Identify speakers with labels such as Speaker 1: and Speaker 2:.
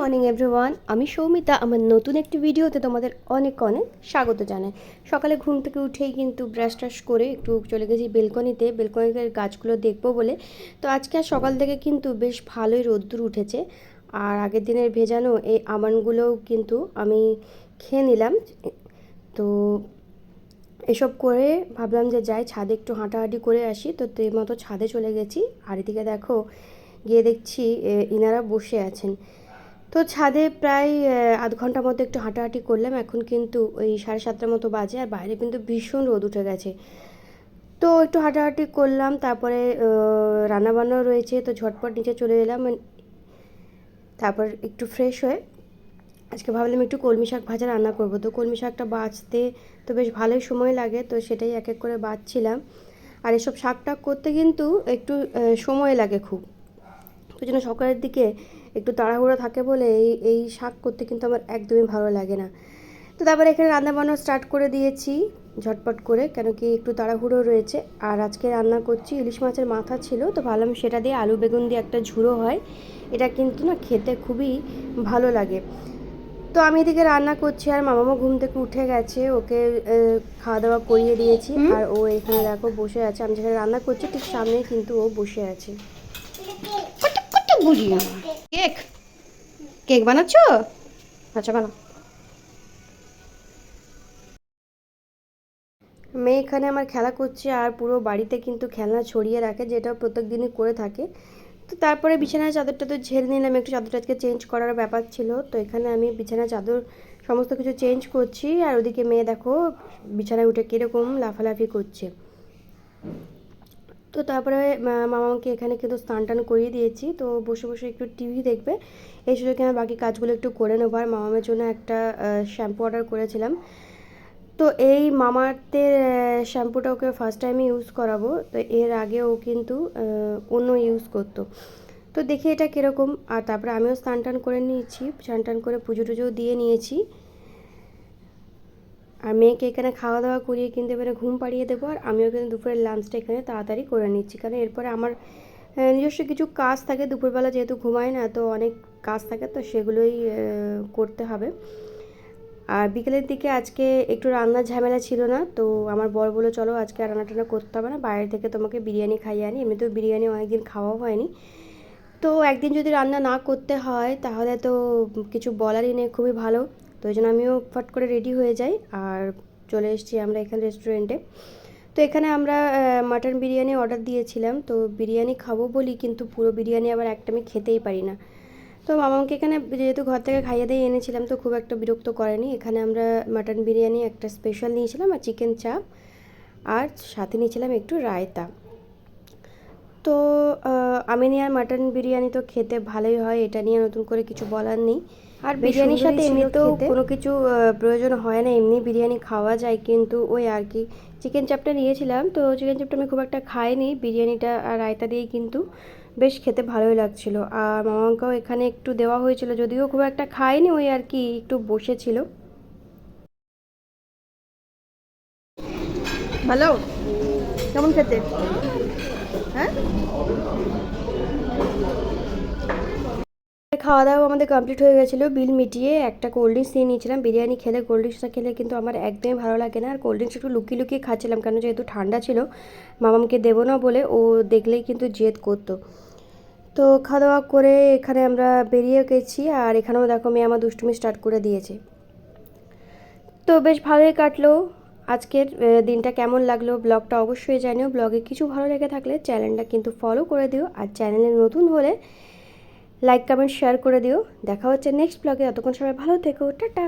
Speaker 1: Morning, everyone. আমি সৌমিতা, আমার নতুন একটি ভিডিওতে তোমাদের অনেক অনেক স্বাগত জানাই। সকালে ঘুম থেকে উঠেই কিন্তু ব্রাশ ট্রাশ করে একটু চলে গেছি বেলকনিতে। বেলকনিতে গাছগুলো দেখব বলে। তো আজকে আর সকাল থেকে কিন্তু বেশ ভালোই রোদ্দুর উঠেছে। আর আগের দিনের ভেজানো এই আমনগুলোও কিন্তু আমি খেয়ে নিলাম। তো এসব করে ভাবলাম যে যাই, ছাদে একটু হাঁটাহাঁটি করে আসি। তো মতো ছাদে চলে গেছি। আর এদিকে দেখো, গিয়ে দেখছি ইনারা বসে আছেন। তো ছাদে প্রায় আধ ঘণ্টার মতো একটু হাঁটাহাঁটি করলাম। এখন কিন্তু ওই সাড়ে সাতটার মতো বাজে আর বাইরে কিন্তু ভীষণ রোদ উঠে গেছে। তো একটু হাঁটাহাঁটি করলাম, তারপরে রান্নাবান্নাও রয়েছে। তো ঝটপট নিচে চলে এলাম। তারপর একটু ফ্রেশ হয়ে আজকে ভাবলাম একটু কলমি শাক ভাজা রান্না করব। তো কলমি শাকটা বাছতে তো বেশ ভালোই সময় লাগে, তো সেটাই এক এক করে বাছছিলাম আর এসব শাক টাক করতে কিন্তু একটু সময় লাগে খুব। তো জন্য সকালের দিকে একটু তাড়াহুড়ো থাকে বলে এই এই শাক করতে কিন্তু আমার একদমই ভালো লাগে না। তো তারপরে এখানে রান্না বান্না স্টার্ট করে দিয়েছি ঝটপট করে কেন কি একটু তাড়াহুড়ো রয়েছে। আর আজকে রান্না করছি ইলিশ মাছের মাথা ছিল তো ভাবলাম সেটা দিয়ে আলু বেগুন দিয়ে একটা ঝুড়ো হয়। এটা কিন্তু না খেতে খুবই ভালো লাগে। তো আমি এদিকে রান্না করছি আর মামামা ঘুম থেকে উঠে গেছে ওকে খাওয়া দাওয়া করিয়ে দিয়েছি। আর ও এখানে দেখো বসে আছে আমি যেখানে রান্না করছি ঠিক সামনে কিন্তু ও বসে আছে। আমার কেক? কেক বানাচ্ছ? আচ্ছা বানাও। মেয়ে এখানে আমার খেলা করছে আর পুরো বাড়িতে কিন্তু খেলনা ছড়িয়ে রাখে যেটা প্রত্যেক দিনই করে থাকে। তো তারপরে বিছানার চাদরটা তো ঝেড়ে নিলাম, একটু চাদরটা আজকে চেঞ্জ করার ব্যাপার ছিল। তো এখানে আমি বিছানার চাদর সমস্ত কিছু চেঞ্জ করছি, আর ওদিকে মেয়ে দেখো, বিছানায় উঠে কীরকম লাফালাফি করছে। তো তারপরে মামাকে এখানে কিন্তু স্নান টান করিয়ে দিয়েছি। তো বসে বসে একটু টিভি দেখবে। এই সুযোগে আমি বাকি কাজগুলো একটু করে নেব। আর মামামের জন্য একটা শ্যাম্পু অর্ডার করেছিলাম। তো এই মামার্থের শ্যাম্পুটা ওকে ফার্স্ট টাইম ইউজ করাবো। তো এর আগে ও কিন্তু অন্য ইউজ করতো। তো দেখি এটা কীরকম। আর তারপরে আমিও স্নান টান করে নিয়েছি। স্নান টান করে পুজো টুজোও দিয়ে নিয়েছি। আর মেয়েকে এখানে খাওয়া দাওয়া করিয়ে কিন্তু এবারে ঘুম পাড়িয়ে দেবো, আর আমিও কিন্তু দুপুরের লাঞ্চটা এখানে তাড়াতাড়ি করে নিচ্ছি। কারণ এরপরে আমার নিজস্ব কিছু কাজ থাকে, দুপুরবেলা যেহেতু ঘুমাই না, তো অনেক কাজ থাকে, তো সেগুলোই করতে হবে। আর বিকেলের দিকে আজকে একটু রান্নার ঝামেলা ছিল না, তো আমার বর বলে চলো আজকে আর রান্না টান্না করতে হবে না, বাইরে থেকে তোমাকে বিরিয়ানি খাইয়ে আনি। এমনিতেও বিরিয়ানি অনেকদিন খাওয়াও হয়নি। তো একদিন যদি রান্না না করতে হয়, তাহলে তো কিছু বলারই নেই, খুবই ভালো। তো ওই জন্য আমিও ফট করে রেডি হয়ে যাই আর চলে এসেছি আমরা এখানে রেস্টুরেন্টে তো এখানে আমরা মাটন বিরিয়ানি অর্ডার দিয়েছিলাম। তো বিরিয়ানি খাব বলি কিন্তু পুরো বিরিয়ানি আবার একটা আমি খেতেই পারি না। তো মামাকে এখানে যেহেতু ঘর থেকে খাইয়ে দিয়ে এনেছিলাম তো খুব একটা বিরক্ত করেনি। এখানে আমরা মাটন বিরিয়ানি একটা স্পেশাল নিয়েছিলাম আর চিকেন চাপ আর সাথে নিয়েছিলাম একটু রায়তা। তো আমি নিয়ে আর মাটন বিরিয়ানি তো খেতে ভালোই হয়, এটা নিয়ে নতুন করে কিছু বলার নেই। আর বিরিয়ানির সাথে এমনিতেও কোনো কিছু প্রয়োজন হয় না। এমনি বিরিয়ানি খাওয়া যায় কিন্তু ওই আর কি। চিকেন চাপটা নিয়েছিলাম তো চিকেন চাপটা আমি খুব একটা খাইনি। বিরিয়ানিটা আর রায়তা দিয়েই কিন্তু বেশ খেতে ভালোই লাগছিল। আর মামাকেও এখানে একটু দেওয়া হয়েছিল যদিও খুব একটা খাইনি ওই আর কি একটু বসেছিল।
Speaker 2: ভালো? কেমন খেতে? হ্যাঁ?
Speaker 1: খাওয়া দাওয়া আমাদের কমপ্লিট হয়ে গেছিল বিল মিটিয়ে একটা কোল্ড ড্রিঙ্কস নিয়ে নিয়েছিলাম। বিরিয়ানি খেলে কোল্ড ড্রিঙ্কসটা খেলে কিন্তু আমার একদমই ভালো লাগে না। আর কোল্ড ড্রিঙ্কস একটু লুকিয়ে লুকিয়ে খাচ্ছিলাম, কেন যেহেতু ঠান্ডা ছিল, মামামকে দেবো না বলে ও দেখলেই কিন্তু জেদ করতো। তো খাওয়া দাওয়া করে এখানে আমরা বেরিয়ে গেছি, আর এখানেও দেখো মেয়ে আমার দুষ্টুমি স্টার্ট করে দিয়েছে। তো বেশ ভালোই কাটলো আজকের দিনটা কেমন লাগল ব্লগটা অবশ্যই জানিও। ব্লগে কিছু ভালো লেগে থাকলে চ্যানেলটা কিন্তু ফলো করে দিও, আর চ্যানেলে নতুন হলে লাইক কমেন্ট শেয়ার করে দিও। দেখা হচ্ছে নেক্সট ব্লগে ততক্ষণ সবাই ভালো থেকো। টাটা!